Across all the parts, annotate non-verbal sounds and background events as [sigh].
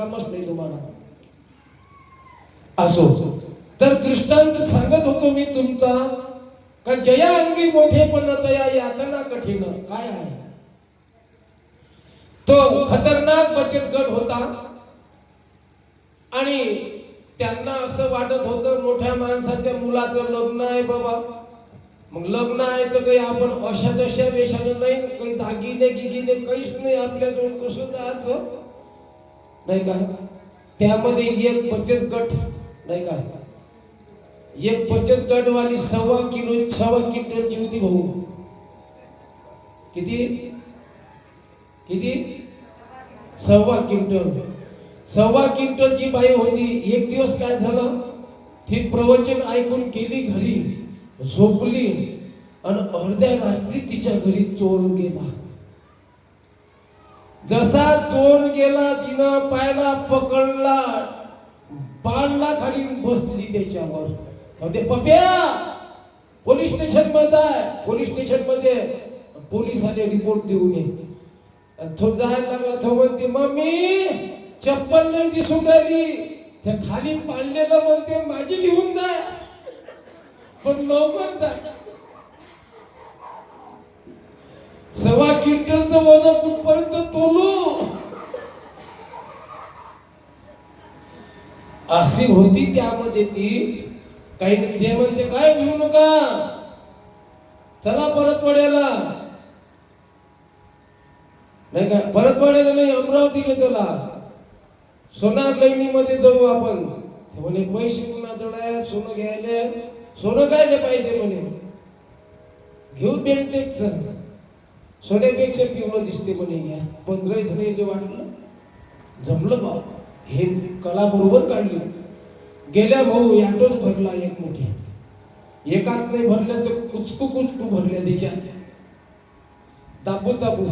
कामच नाही तुम्हाला. असो. तर दृष्टांत सांगत होतो मी तुमचा का जया अंगी मोठेपण तया यातना कठीण. काय आहे? तो खतरनाक बचत गट होता. आणि त्यांना असं वाटत होतं मोठ्या माणसाच्या मुलाचं लग्न आहे बाबा. मग लग्न आहे तर काही आपण अशा तशा वेशानं नाही काही दागिने गिगिने काहीच नाही आपल्याजवळ कसं जायचं? नाही का? त्यामध्ये एक बचत गट नाही का? एक बचत गटवाली सव्वा किलो सव्वा क्विंटलची होती भाऊ. किती? किती? सव्वा क्विंटल. सव्वा क्विंटलची बाई होती. एक दिवस काय झालं? ती प्रवचन ऐकून गेली घरी झोपली आणि अर्ध्या रात्री तिच्या घरी चोर गेला. जसा चोर गेला तिनं पायला पकडला बांधला खाली बसली त्याच्यावर. ते पप्या पोलीस स्टेशनमध्ये आहे. पोलीस स्टेशनमध्ये पोलिसाने रिपोर्ट देऊन ये. तो जायला लागला तो म्हणते मम्मी चप्पल नाही दिसून राहिली. त्या खाली पाडलेलं म्हणते माझी घेऊन जा. पण लवकर जा. सव्वा क्विंटलचं वजन कुठपर्यंत तोलू? अशी होती त्यामध्ये ती. काही ते म्हणते काय घेऊ नका? चला परतवाड्याला. नाही का? परतवाड्याला नाही अमरावतीला चला. सोनारमध्ये जाऊ आपण. ते म्हणे पैसे पुन्हा जोडाय? सोनं घ्यायला? सोनं घ्यायला पाहिजे म्हणे. घेऊ बेंटेकच. सोन्यापेक्षा पिवळं दिसते म्हणे घ्या पंधरा जण वाटलं जमलं भाऊ. हे कला बरोबर काढली गेल्या भाऊ याटोच भरला एक मोठी. एकात नाही भरल्या तर कुचकू कुचकू भरल्या देशात. दाबू दाबू.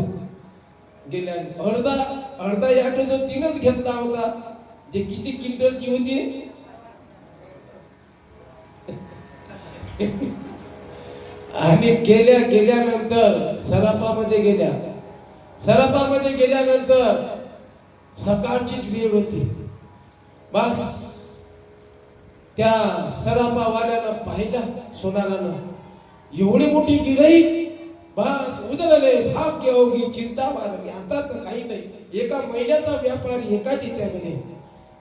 गेल्या अर्धा अर्धा याटो तो तीनच घेतला होता. जे किती क्विंटलची होती? [laughs] आणि गेल्या गेल्यानंतर सराफामध्ये गेल्या. सराफामध्ये गेल्यानंतर सकाळचीच वेळ होती. बस. त्या सराफावाल्यानं पाहिलं सोनारानं. एवढी मोठी गिराईक बस उजळले. भाग्य होगी चिंता मारली. आता तर काही नाही. एका महिन्याचा व्यापार एका तिच्यामध्ये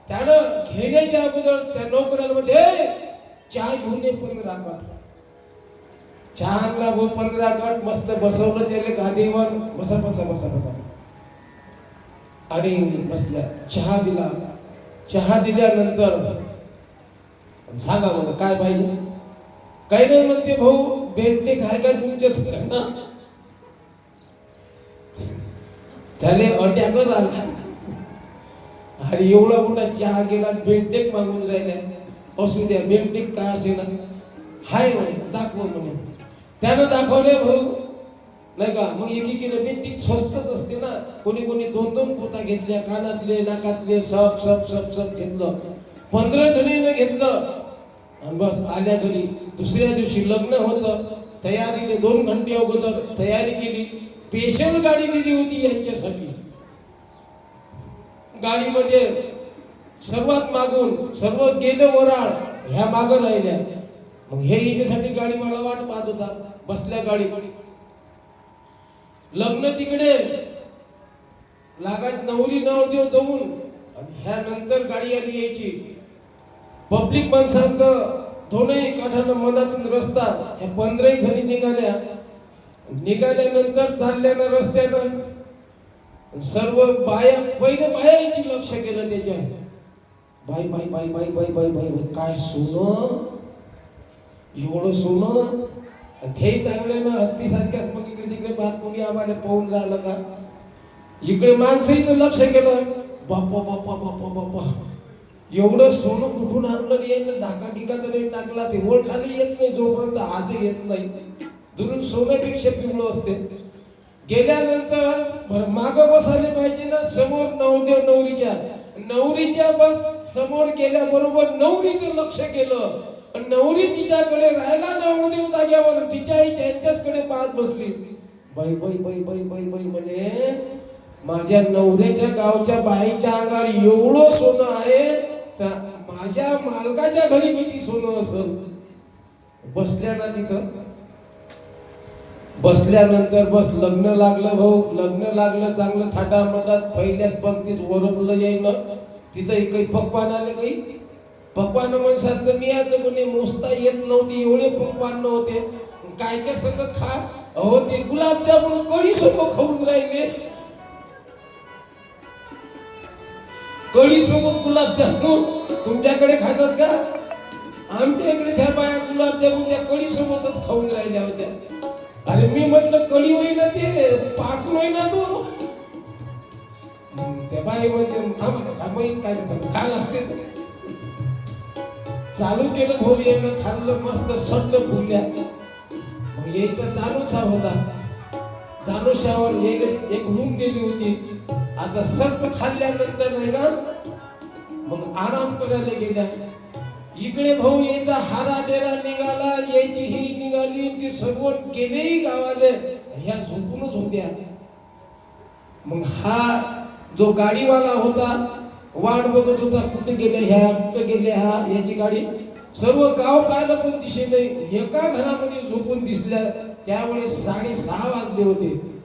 त्यानं घेण्याच्या अगोदर त्या नोकऱ्यांमध्ये चहा घेऊन ये पंधरा कट चहा भो पंधरा गट मस्त बसवलं त्याला गादीवर. बसा बसा बसा बसा. आणि बसल्या. चहा दिला. चहा दिल्यानंतर सांगा मला काय पाहिजे? काही नाही म्हणते भाऊ बेंटने काय काय तुमच्या ना त्याने अटॅकच आला. आणि एवढा मोठा चहा गेला बेंटेक मागून राहिल्या. असू द्या बेंटेक काय असेल हाय म्हणे दाखव म्हणे. त्यानं दाखवले भाऊ. नाही का? मग एकीकडे पेंटिंग स्वस्तच असते ना. कोणी कोणी दोन दोन पोता घेतल्या कानातले नाकातले सब सब सब सब घेतलं. पंधरा जणीनं घेतलं. आणि बस आल्या घरी. दुसऱ्या दिवशी लग्न होतं. तयारीने दोन घंटे अगोदर तयारी केली. स्पेशल गाडी दिली होती यांच्यासाठी. गाडीमध्ये सर्वात मागून सर्वात गेले वराळ ह्या माग राहिल्या. मग हे हिच्यासाठी गाडी मला वाट पाहत होता. बसल्या गाडी. लग्न तिकडे. लागत नवरी नवरदेव जाऊन आणि ह्या नंतर गाडी आली यायची. पब्लिक माणसांचं दोनही काठानं मनातून रस्ता ह्या पंधराही जणी निघाल्या. निघाल्यानंतर चालल्यानं रस्त्यानं सर्व बाया पहिले बायाची लक्ष केलं त्याच्या बाई बाई बाई बाई बाई बाई बाई बाई काय सोनं? एवढं सोनं? ते चांगलं ना हत्तीसारख्याच मग इकडे तिकडे पाहत कोणी आम्हाला पाहून राहिलं का? इकडे माणसं लक्ष केलं बापा बापा बापा बापा एवढं सोनं कुठून आणलं नाही डाका टिका नाही टाकला ते ओळ खाली येत नाही जोपर्यंत आधी येत नाही. दुरून सोन्यापेक्षा पिवळं असते. गेल्यानंतर माग बसायला पाहिजे ना समोर नवदेव नवरीच्या. नवरीच्या बस समोर गेल्याबरोबर नवरीचं लक्ष केलं आणि नवरी तिच्याकडे जाग्यावर पाहत बसली. बाई बाई बाई बाई बाई बाई म्हणे माझ्या नवऱ्याच्या गावच्या बाईच्या अंगावर एवढं सोनं आहे तर माझ्या मालकाच्या घरी किती सोनं असेल? बसल्या ना तिथं बसल्यानंतर बस लग्न लागलं भाऊ. लग्न लागलं चांगलं थाटा मटात पहिल्याच पंक्तीत ओरपलं येईन तिथं काही पकवान आले काही? पकवान माणसाचं मी आता कोणी मोजता येत नव्हती एवढे पकवान नव्हते. कायच्या संग खा. अहो ते गुलाबजामुन कढी सोबत खाऊन राहिले. कढी सोबत गुलाबजामुन तुमच्याकडे खातात का? आमच्या इकडे त्या बाया गुलाबजामुन त्या कढी सोबतच खाऊन राहिल्या होत्या. अरे मी म्हटलं कढी होईना ते पाक नाही ना तो. त्या बाई म्हणते हा का माहीत काय सांग काय लागते. चालू केलं भाऊ येणं खाल्लं मस्त सट्ट फुलल्या यायचा जानोसा होता. जानोशावर एक एक रूम दिली होती. आता सर्प खाल्ल्यानंतर नाही का मग आराम करायला गेल्या इकडे भाऊ यायचा हारा डेरा निघाला यायची ही निघाली ती सर्व गेलेही गावाले ह्या झोपूनच होत्या. मग हा जो गाडीवाला होता वाट बघत होता कुठे गेले ह्या कुठे गेले हा याची गाडी? सर्व गाव पाहिलं पण दिसे नाही. एका घरामध्ये झोपून दिसल्या त्यावेळेस साडेसहा वाजले होते.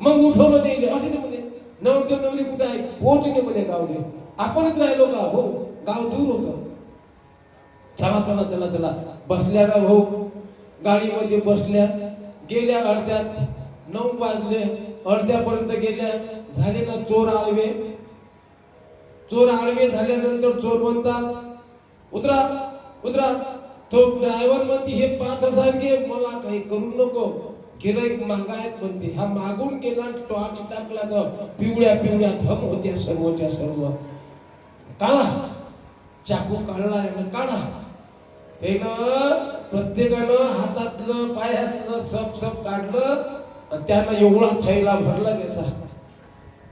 मग उठवलं ते अरे रे म्हणे नवरदेव नवरी कुठे आहे? पोहोचले म्हणे गावले. आपणच राहिलो का? हो गाव दूर होतं. चला चला चला चला. बसल्या ना भाऊ. गाडीमध्ये बसल्या. गेल्या अर्ध्यात नऊ वाजले. अर्ध्यापर्यंत गेल्या. झाले ना चोर आळवे. चोर आळवे झाल्यानंतर चोर म्हणतात उतरा. उतरा. तो ड्रायव्हर म्हणते हे पाच हजार घे मला काही करू नको. गिराईक मागायत म्हणते हा मागून गेला टॉर्च टाकला तर पिवळ्या पिवळ्या थम होत्या सर्वच्या सर्व. काढा. चाकू काढला यानं काढा. त्यानं प्रत्येकानं हातातलं पायातलं सब सब काढलं आणि त्यानं एवढा थैला भरला त्याचा.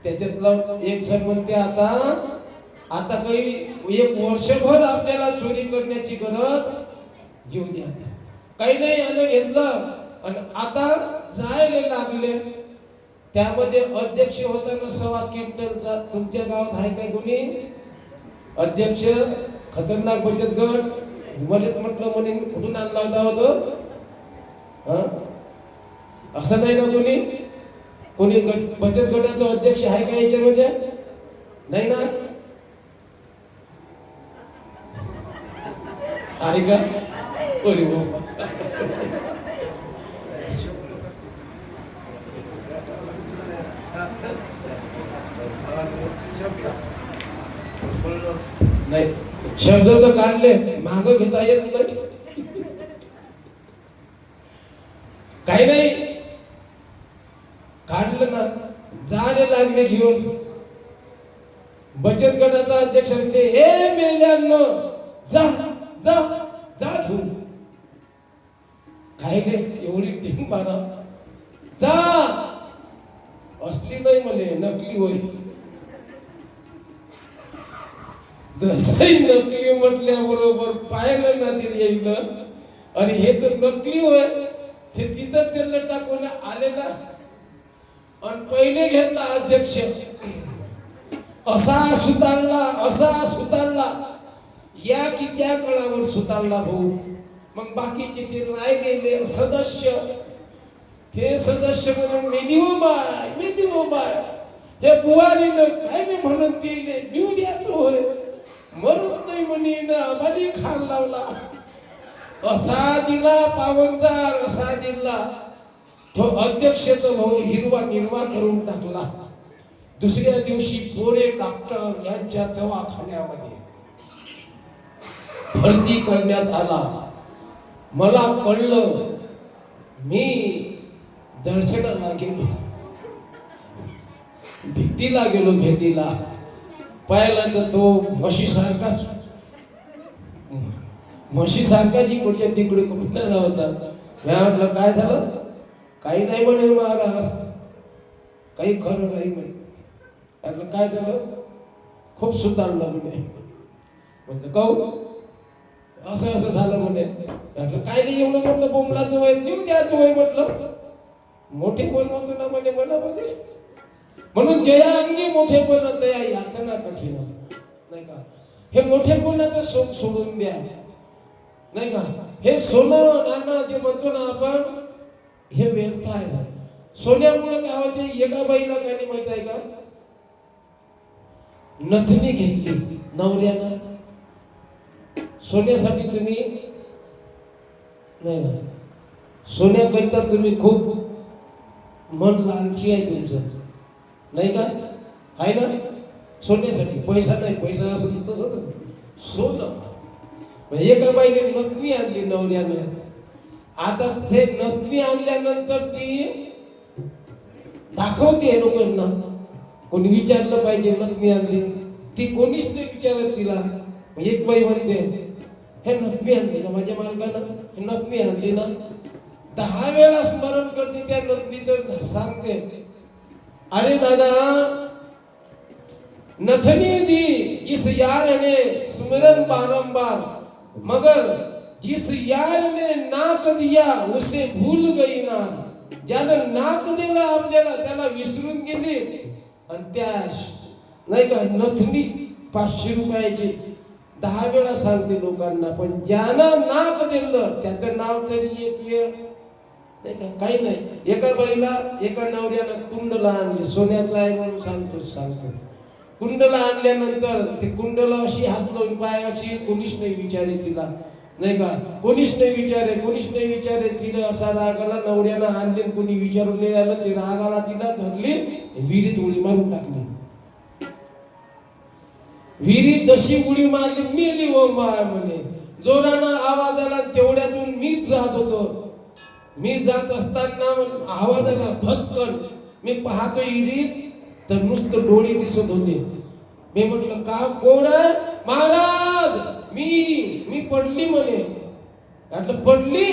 त्याच्यातलं एक जण म्हणते आता आता काही एक वर्षभर आपल्याला चोरी करण्याची गरज येऊ दे आता. काही नाही यानं घेतलं. आणि आता जायला लागले. त्यामध्ये अध्यक्ष होताना सव्वा क्विंटलचा तुमच्या गावात आहे काय कोणी? अध्यक्ष खतरनाक बचत गट. मलेच म्हटलं म्हणे कुठून आणला होता हो हं? असं नाही ना कोणी? कोणी गट- बचत गटाचा अध्यक्ष आहे का याच्यामध्ये? नाही ना? आहे का? अरे हो नाही शब्द तर काढले माग घेता येत नाही. काही नाही. काढलं ना जाणे लागले घेऊन. बचत गटाचा अध्यक्ष म्हणजे हे मेल्यानं जा. जा जा घेऊन काही नाही एवढी टीम बाना जा. असली नाही म्हणे नकली होय. दसही नकली म्हटल्याबरोबर पाहिलं ना ते येईल आणि हे तर नकली होय. ते तिथं त्यांना टाकून आले ना. आणि पहिले घेतला अध्यक्ष. असा सुतारला असा सुतारला. या की त्या कळावर सुतारला भाऊ. मग बाकीचे ते राहिलेले सदस्य ते सदस्य म्हणून मेली बाय मेली बाय हे बुवारीनं काय मी म्हणून ते नेऊ द्यायचं होय. मरत नाही म्हणे ना आम्हाला खान लावला. असा दिला पावनचार असा दिला. तो अध्यक्ष तो भाऊ हिरवा निर्वा करून टाकला. दुसऱ्या दिवशी पोरे डॉक्टर यांच्या दवाखान्यामध्ये. भरती करण्यात आला. मला कळलं मी दर्शनाला गेलो. भेटीला गेलो भेटीला. पाहिलं तर तो म्हशीसारखाच म्हशीसारखा जी तिकडे कुठला होता मी म्हटलं काय झालं? काही नाही म्हणे महाराज. काही खरं नाही म्हणे. म्हटलं काय झालं? खूप सुतारलं म्हणे. म्हटलं काऊ असं असं झालं म्हणे. म्हटलं काय नाही एवढं म्हटलं बोंबलाचं वय देऊ द्यायचं वय म्हटलं. मोठे पण होतो ना म्हणे मनामध्ये. म्हणून जया अंगी मोठेपण तया यातना कठीण नाही का? हे मोठेपणाचं सुख सोडून द्या. नाही का? हे सोनं नाना जे म्हणतो ना आपण हे व्यर्थ आहे सोन्यामुळे काय होते एका बाईला काय नाही माहीत आहे का? नथनी घेतली नवऱ्यानं. सोन्यासाठी तुम्ही नाही सोन्याकरिता तुम्ही खूप मन लालची आहे तुमचं. नाही का? आहे ना? सोन्यासाठी. पैसा नाही पैसा असं तसं सोनं. एका बाईने नथनी आणली नवऱ्यानं. आता ते नथनी आणल्यानंतर ती दाखवते लोकांना. कोणी विचारलं पाहिजे नथनी आणली. ती कोणीच नाही विचारत तिला. मग एक बाई म्हणते हे नथनी आणली ना माझ्या मालकानं हे नथनी आणली ना. दहा वेळा स्मरण करते त्या नथनीचं सांगते अरे दादा नथनी दी जिस यार ने स्मरण बारंबार मगर जिस यार ने नाक दिया उसे भूल गई ना. ज्यानं नाक दिला आपल्याला त्याला विसरून गेले. आणि त्या नाही का नथनी पाचशे रुपयाची दहा वेळा सांगते लोकांना पण ज्यानं नाक दिलं त्याचं नाव तरी एक वेळ. नाही का? काही नाही. एका बाईला एका नवऱ्यानं कुंडला आणले. सोन्याचं आहे म्हणून सांगतो सांगतो. कुंडला आणल्यानंतर ते कुंडला अशी हात लावून पाय अशी कोणीच नाही विचारे तिला. नाही का? कोणीच नाही विचारे कोणीच नाही विचारे. तिला असा रागाला नवऱ्याला नवऱ्यानं आणले कोणी विचारून नाही आलं. ते रागाला तिला धरली विहिरीत उडी मारून टाकली. विहिरी जशी उडी मारली मेली ओ माय म्हणे. जोरानं आवाज आला तेवढ्यातून मीच जात होतो. मी जात असताना आवाज आला भटकन मी पाहतो इरीत तर नुसतं डोळे दिसत होते. मी म्हटलं का कोण महाराज मी मी पडली म्हणे. म्हटलं पडली?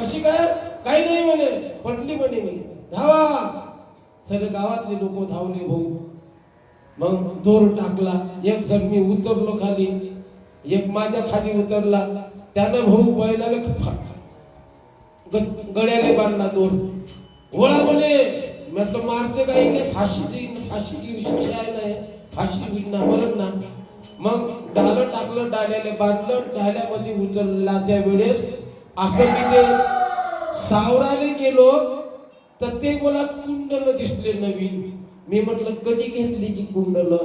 कशी काय? काही नाही म्हणे. पडली म्हणे मी. धावा. सगळे गावातले लोक धावले भाऊ. मग दोर टाकला एक जण मी उतरलो खाली एक माझ्या खाली उतरला. त्यानं भाऊ बैलाला गड्याने ग- गळ्याने बांधला दोन ओळा म्हणे म्हटलं मारते काही नाही फाशीची फाशीची शिक्षा आहे नाही फाशी विकणार मरण ना. मग डालं टाकलं डाल्याने बांधलं डाल्यामध्ये उचलल्याच्या वेळेस असं मी ते सावराने गेलो तर ते मला कुंडलं दिसले नवीन. मी म्हटलं कधी घेतली जी कुंडल?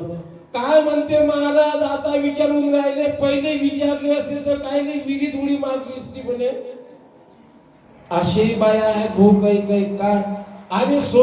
काय म्हणते महाराज आता विचारून राहिले. पहिले विचारले असते तर काय नाही विहिरीत उडी मारली असती म्हणे. अशी बाया आहे भो काही काही काय अरे सो